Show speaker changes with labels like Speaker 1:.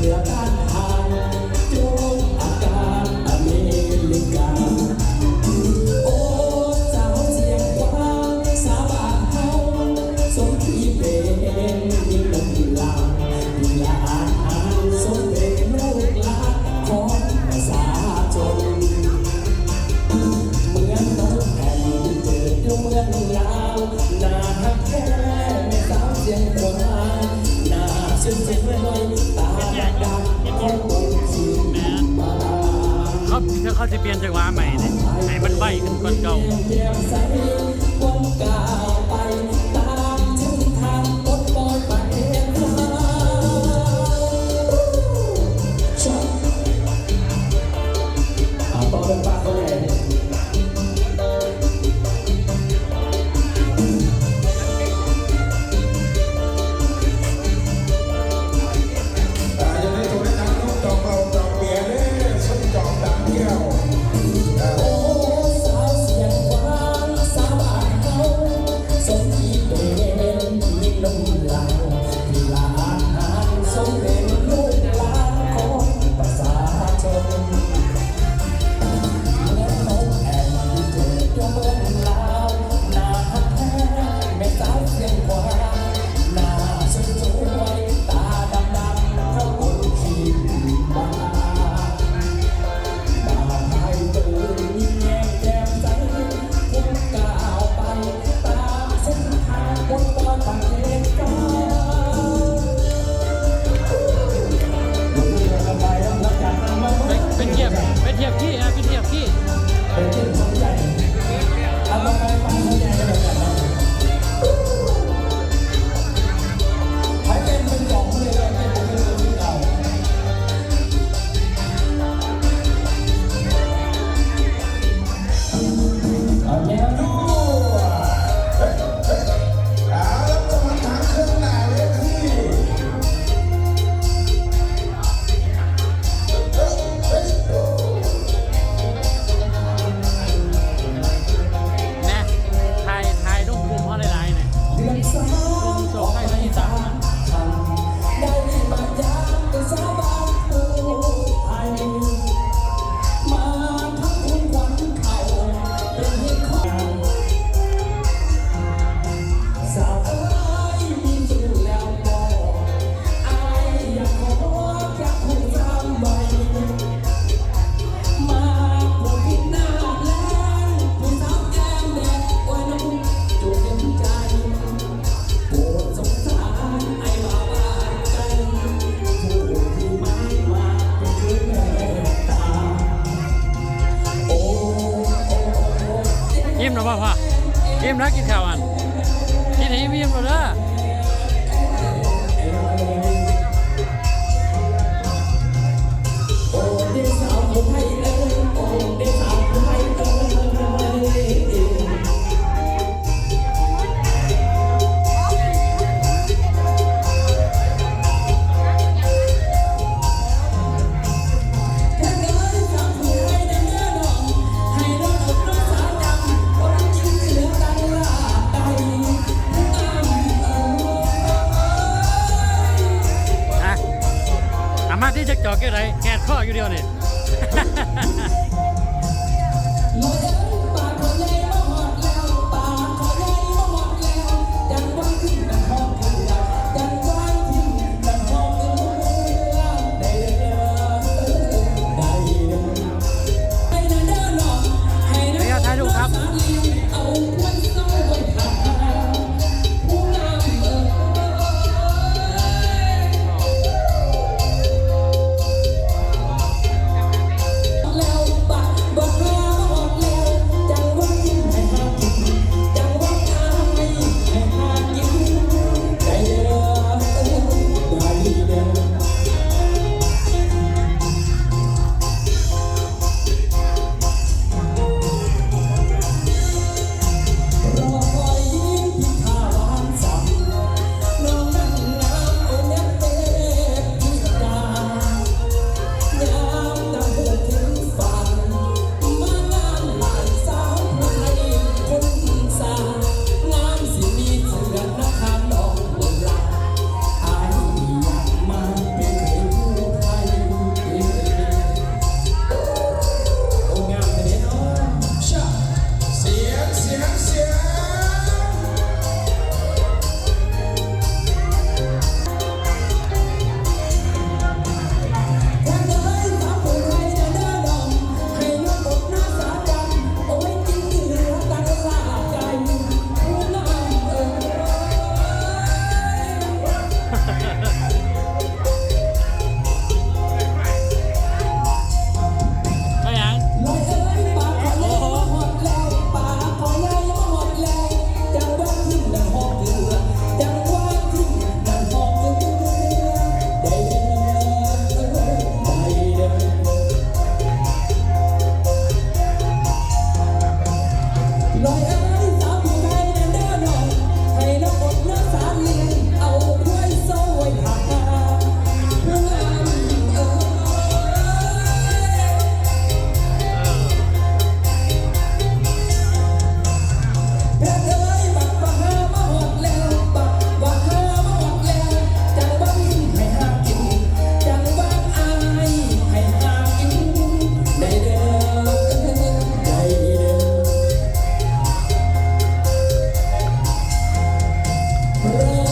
Speaker 1: Yeah. ะเดี๋เขา
Speaker 2: จะเป
Speaker 3: ลี่ยนจังหวะใหม่
Speaker 1: เนี่ย
Speaker 3: ให้
Speaker 2: มัน
Speaker 1: ใบ
Speaker 3: ขึ้นก่อนเก่า พ่อ
Speaker 1: พ่มนักกินข้าวอันกินให้ยิ้ม
Speaker 3: หมดเด้อ จัก
Speaker 1: จอกแค่ไหนแกดข้ออยู่เดียวนี่ Oh.